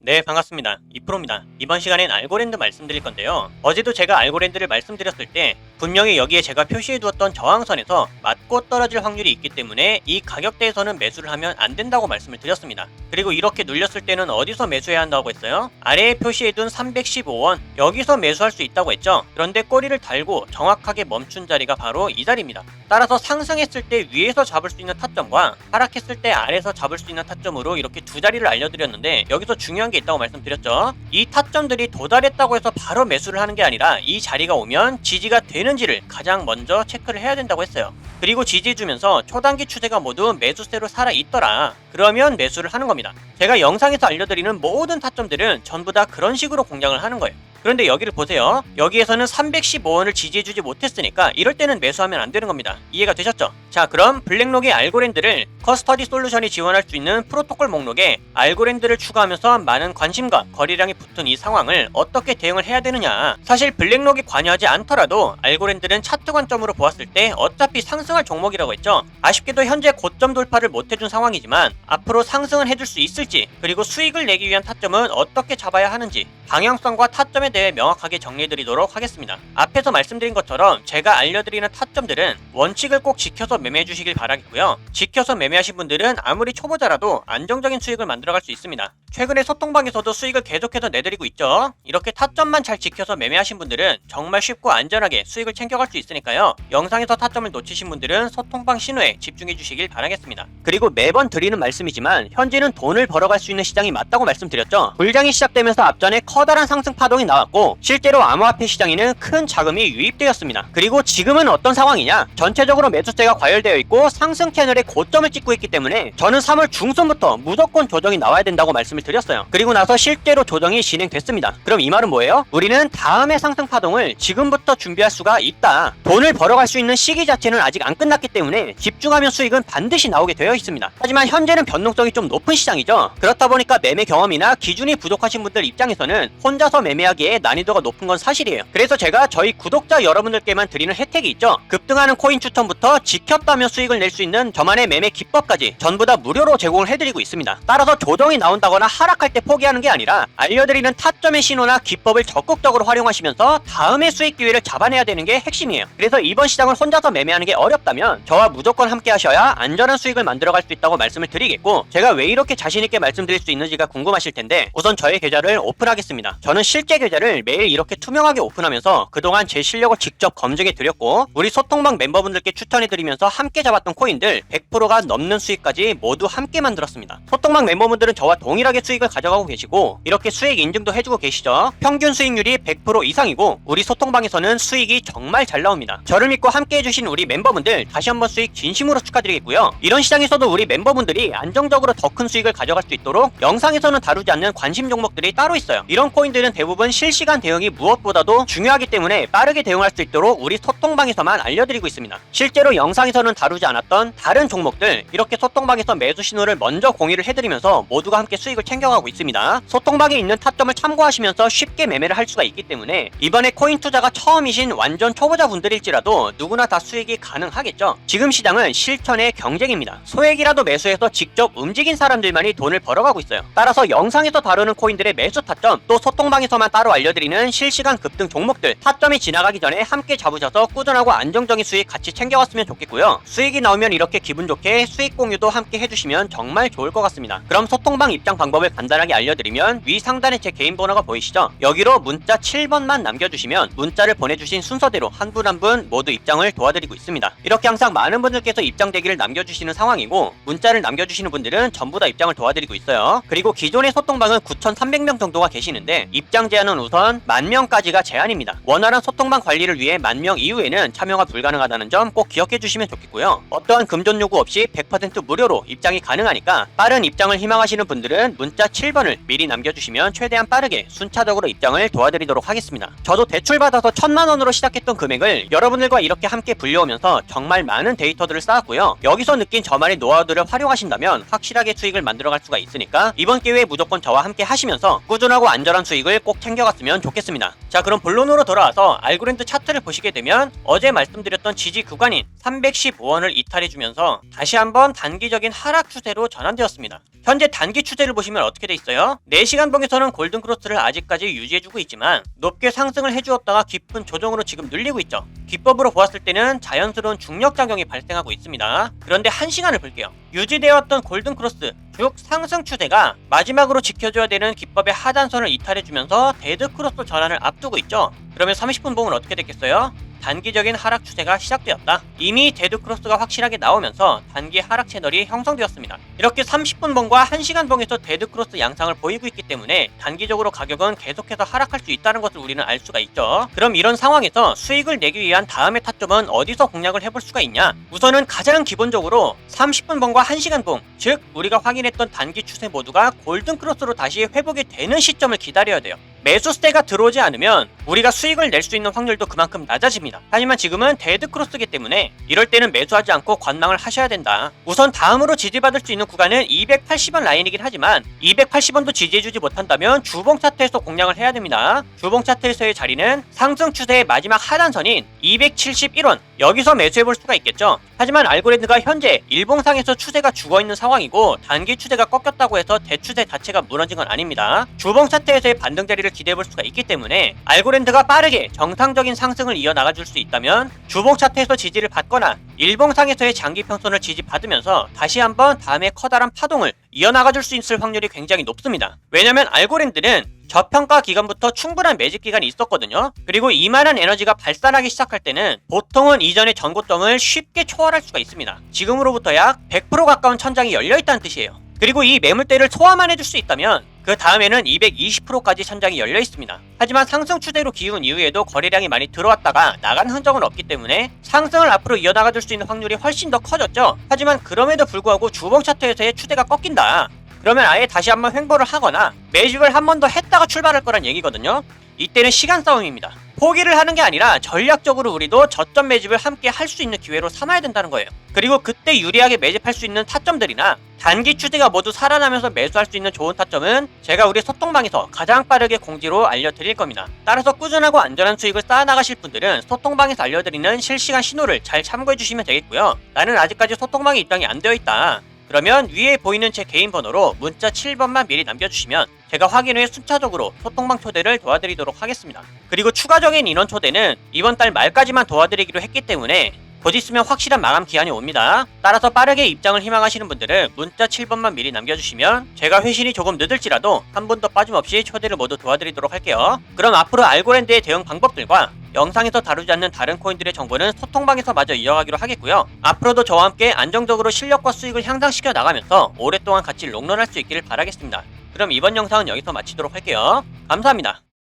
네, 반갑습니다. 이프로입니다. 이번 시간엔 알고랜드 말씀드릴 건데요. 어제도 제가 알고랜드를 말씀드렸을 때 분명히 여기에 제가 표시해 두었던 저항선에서 맞고 떨어질 확률이 있기 때문에 이 가격대에서는 매수를 하면 안 된다고 말씀을 드렸습니다. 그리고 이렇게 눌렸을 때는 어디서 매수해야 한다고 했어요? 아래에 표시해 둔 315원 여기서 매수할 수 있다고 했죠. 그런데 꼬리를 달고 정확하게 멈춘 자리가 바로 이 자리입니다. 따라서 상승했을 때 위에서 잡을 수 있는 타점과 하락했을 때 아래에서 잡을 수 있는 타점으로 이렇게 두 자리를 알려드렸는데 여기서 중요한 게 있다고 말씀드렸죠. 이 타점들이 도달했다고 해서 바로 매수를 하는 게 아니라 이 자리가 오면 지지가 되는지를 가장 먼저 체크를 해야 된다고 했어요. 그리고 지지해 주면서 초단기 추세가 모두 매수세로 살아 있더라. 그러면 매수를 하는 겁니다. 제가 영상에서 알려드리는 모든 타점들은 전부 다 그런 식으로 공략을 하는 거예요. 그런데 여기를 보세요. 여기에서는 315원을 지지해주지 못했으니까 이럴 때는 매수하면 안 되는 겁니다. 이해가 되셨죠? 자, 그럼 블랙록의 알고랜드를 커스터디 솔루션이 지원할 수 있는 프로토콜 목록에 알고랜드를 추가하면서 많은 관심과 거래량이 붙은 이 상황을 어떻게 대응을 해야 되느냐. 사실 블랙록이 관여하지 않더라도 알고랜드는 차트 관점으로 보았을 때 어차피 상승할 종목이라고 했죠. 아쉽게도 현재 고점 돌파를 못해준 상황이지만 앞으로 상승은 해줄 수 있을지 그리고 수익을 내기 위한 타점은 어떻게 잡아야 하는지 방향성과 타점에 대해 명확하게 정리해드리도록 하겠습니다. 앞에서 말씀드린 것처럼 제가 알려드리는 타점들은 원 칙을 꼭 지켜서 매매해 주시길 바라겠고요. 지켜서 매매하신 분들은 아무리 초보자라도 안정적인 수익을 만들어갈 수 있습니다. 최근에 소통방에서도 수익을 계속해서 내드리고 있죠. 이렇게 타점만 잘 지켜서 매매하신 분들은 정말 쉽고 안전하게 수익을 챙겨갈 수 있으니까요. 영상에서 타점을 놓치신 분들은 소통방 신호에 집중해 주시길 바라겠습니다. 그리고 매번 드리는 말씀이지만 현재는 돈을 벌어갈 수 있는 시장이 맞다고 말씀드렸죠. 불장이 시작되면서 앞전에 커다란 상승 파동이 나왔고 실제로 암호화폐 시장에는 큰 자금이 유입되었습니다. 그리고 지금은 어떤 상황이냐? 전체 적으로 매수세가 과열되어 있고 상승 채널의 고점을 찍고 있기 때문에 저는 3월 중순부터 무조건 조정이 나와야 된다고 말씀을 드렸어요. 그리고 나서 실제로 조정이 진행됐습니다. 그럼 이 말은 뭐예요? 우리는 다음의 상승 파동을 지금부터 준비할 수가 있다. 돈을 벌어갈 수 있는 시기 자체는 아직 안 끝났기 때문에 집중하면 수익은 반드시 나오게 되어 있습니다. 하지만 현재는 변동성이 좀 높은 시장이죠. 그렇다 보니까 매매 경험이나 기준이 부족하신 분들 입장에서는 혼자서 매매하기에 난이도가 높은 건 사실이에요. 그래서 제가 저희 구독자 여러분들께만 드리는 혜택이 있죠. 급등하는 코인 추 천부터 지켰다며 수익을 낼 수 있는 저만의 매매 기법까지 전부 다 무료로 제공을 해드리고 있습니다. 따라서 조정이 나온다거나 하락할 때 포기하는 게 아니라 알려드리는 타점의 신호나 기법을 적극적으로 활용하시면서 다음의 수익 기회를 잡아내야 되는 게 핵심이에요. 그래서 이번 시장을 혼자서 매매하는 게 어렵다면 저와 무조건 함께 하셔야 안전한 수익을 만들어갈 수 있다고 말씀을 드리겠고 제가 왜 이렇게 자신있게 말씀드릴 수 있는지가 궁금하실 텐데 우선 저의 계좌를 오픈하겠습니다. 저는 실제 계좌를 매일 이렇게 투명하게 오픈하면서 그동안 제 실력을 직접 검증해 드렸고 우리 소통방 멤버분들 께 추천해 드리면서 함께 잡았던 코인들 100%가 넘는 수익까지 모두 함께 만들었습니다. 소통방 멤버분들은 저와 동일하게 수익을 가져가고 계시고 이렇게 수익 인증도 해주고 계시죠. 평균 수익률이 100% 이상이고 우리 소통방에서는 수익이 정말 잘 나옵니다. 저를 믿고 함께 해주신 우리 멤버분들 다시 한번 수익 진심으로 축하드리겠고요. 이런 시장에서도 우리 멤버분들이 안정적으로 더 큰 수익을 가져갈 수 있도록 영상에서는 다루지 않는 관심 종목들이 따로 있어요. 이런 코인들은 대부분 실시간 대응이 무엇보다도 중요하기 때문에 빠르게 대응할 수 있도록 우리 소통방에서만 알려드리고 있습니다. 실제로 영상에서는 다루지 않았던 다른 종목들 이렇게 소통방에서 매수 신호를 먼저 공유를 해드리면서 모두가 함께 수익을 챙겨가고 있습니다. 소통방에 있는 타점을 참고하시면서 쉽게 매매를 할 수가 있기 때문에 이번에 코인 투자가 처음이신 완전 초보자분들일지라도 누구나 다 수익이 가능하겠죠. 지금 시장은 실천의 경쟁입니다. 소액이라도 매수해서 직접 움직인 사람들만이 돈을 벌어가고 있어요. 따라서 영상에서 다루는 코인들의 매수 타점 또 소통방에서만 따로 알려드리는 실시간 급등 종목들 타점이 지나가기 전에 함께 잡으셔서 꾸준하고 안정적인 수익 같이 챙겨갔으면 좋겠고요. 수익이 나오면 이렇게 기분 좋게 수익 공유도 함께 해주시면 정말 좋을 것 같습니다. 그럼 소통방 입장 방법을 간단하게 알려드리면 위 상단에 제 개인 번호가 보이시죠? 여기로 문자 7번만 남겨주시면 문자를 보내주신 순서대로 한 분 한 분 모두 입장을 도와드리고 있습니다. 이렇게 항상 많은 분들께서 입장 대기를 남겨주시는 상황이고 문자를 남겨주시는 분들은 전부 다 입장을 도와드리고 있어요. 그리고 기존의 소통방은 9,300명 정도가 계시는데 입장 제한은 우선 만 명까지가 제한입니다. 원활한 소통방 관리를 위해 만 명 이후에는 참여가 불가능하다는 점 꼭 기억해 주시면 좋겠고요. 어떠한 금전 요구 없이 100% 무료로 입장이 가능하니까 빠른 입장을 희망하시는 분들은 문자 7번을 미리 남겨주시면 최대한 빠르게 순차적으로 입장을 도와드리도록 하겠습니다. 저도 대출 받아서 천만 원으로 시작했던 금액을 여러분들과 이렇게 함께 불려오면서 정말 많은 데이터들을 쌓았고요. 여기서 느낀 저만의 노하우들을 활용하신다면 확실하게 수익을 만들어갈 수가 있으니까 이번 기회에 무조건 저와 함께 하시면서 꾸준하고 안전한 수익을 꼭 챙겨갔으면 좋겠습니다. 자 그럼 본론으로 돌아와서 알고랜드 차트를 보시게 되면 어제 말씀드렸던 지지 구간인 315원을 이탈해주면서 다시 한번 단기적인 하락 추세로 전환되었습니다. 현재 단기 추세를 보시면 어떻게 돼 있어요? 4시간 봉에서는 골든크로스를 아직까지 유지해주고 있지만 높게 상승을 해주었다가 깊은 조정으로 지금 늘리고 있죠. 기법으로 보았을 때는 자연스러운 중력작용이 발생하고 있습니다. 그런데 1시간을 볼게요. 유지되었던 골든크로스 즉 상승 추세가 마지막으로 지켜줘야 되는 기법의 하단선을 이탈해주면서 데드크로스 전환을 앞두고 있죠. 그러면 30분 봉은 어떻게 됐겠어요? 단기적인 하락 추세가 시작되었다. 이미 데드 크로스가 확실하게 나오면서 단기 하락 채널이 형성되었습니다. 이렇게 30분 봉과 1시간 봉에서 데드 크로스 양상을 보이고 있기 때문에 단기적으로 가격은 계속해서 하락할 수 있다는 것을 우리는 알 수가 있죠. 그럼 이런 상황에서 수익을 내기 위한 다음의 타점은 어디서 공략을 해볼 수가 있냐? 우선은 가장 기본적으로 30분 봉과 1시간 봉, 즉 우리가 확인했던 단기 추세 모두가 골든 크로스로 다시 회복이 되는 시점을 기다려야 돼요. 매수세가 들어오지 않으면 우리가 수익을 낼 수 있는 확률도 그만큼 낮아집니다. 하지만 지금은 데드크로스기 때문에 이럴 때는 매수하지 않고 관망을 하셔야 된다. 우선 다음으로 지지받을 수 있는 구간은 280원 라인이긴 하지만 280원도 지지해주지 못한다면 주봉 차트에서 공략을 해야 됩니다. 주봉 차트에서의 자리는 상승 추세의 마지막 하단선인 271원 여기서 매수해볼 수가 있겠죠. 하지만 알고리드가 현재 일봉상에서 추세가 죽어있는 상황이고 단기 추세가 꺾였다고 해서 대추세 자체가 무너진 건 아닙니다. 주봉 차트에서의 반등 자리를 기대해볼 수가 있기 때문에 알고리 드가 빠르게 정상적인 상승을 이어나가 줄 수 있다면 주봉 차트에서 지지를 받거나 일봉상에서의 장기 평선을 지지받으면서 다시 한번 다음에 커다란 파동을 이어나가 줄 수 있을 확률이 굉장히 높습니다. 왜냐면 알고리드는 저평가 기간부터 충분한 매집 기간이 있었거든요. 그리고 이만한 에너지가 발산하기 시작할 때는 보통은 이전의 전고점을 쉽게 초월할 수가 있습니다. 지금으로부터 약 100% 가까운 천장이 열려있다는 뜻이에요. 그리고 이 매물대를 소화만 해줄 수 있다면 그 다음에는 220%까지 천장이 열려 있습니다. 하지만 상승 추세로 기운 이후에도 거래량이 많이 들어왔다가 나간 흔적은 없기 때문에 상승을 앞으로 이어나가 줄 수 있는 확률이 훨씬 더 커졌죠. 하지만 그럼에도 불구하고 주봉 차트에서의 추세가 꺾인다. 그러면 아예 다시 한번 횡보를 하거나 매집을 한 번 더 했다가 출발할 거란 얘기거든요. 이때는 시간 싸움입니다. 포기를 하는 게 아니라 전략적으로 우리도 저점 매집을 함께 할 수 있는 기회로 삼아야 된다는 거예요. 그리고 그때 유리하게 매집할 수 있는 타점들이나 단기 추세가 모두 살아나면서 매수할 수 있는 좋은 타점은 제가 우리 소통방에서 가장 빠르게 공지로 알려드릴 겁니다. 따라서 꾸준하고 안전한 수익을 쌓아나가실 분들은 소통방에서 알려드리는 실시간 신호를 잘 참고해 주시면 되겠고요. 나는 아직까지 소통방에 입장이 안 되어 있다. 그러면 위에 보이는 제 개인 번호로 문자 7번만 미리 남겨주시면 제가 확인 후에 순차적으로 소통방 초대를 도와드리도록 하겠습니다. 그리고 추가적인 인원 초대는 이번 달 말까지만 도와드리기로 했기 때문에 곧 있으면 확실한 마감 기한이 옵니다. 따라서 빠르게 입장을 희망하시는 분들은 문자 7번만 미리 남겨주시면 제가 회신이 조금 늦을지라도 한 분도 빠짐없이 초대를 모두 도와드리도록 할게요. 그럼 앞으로 알고랜드의 대응 방법들과 영상에서 다루지 않는 다른 코인들의 정보는 소통방에서 마저 이어가기로 하겠고요. 앞으로도 저와 함께 안정적으로 실력과 수익을 향상시켜 나가면서 오랫동안 같이 롱런할 수 있기를 바라겠습니다. 그럼 이번 영상은 여기서 마치도록 할게요. 감사합니다.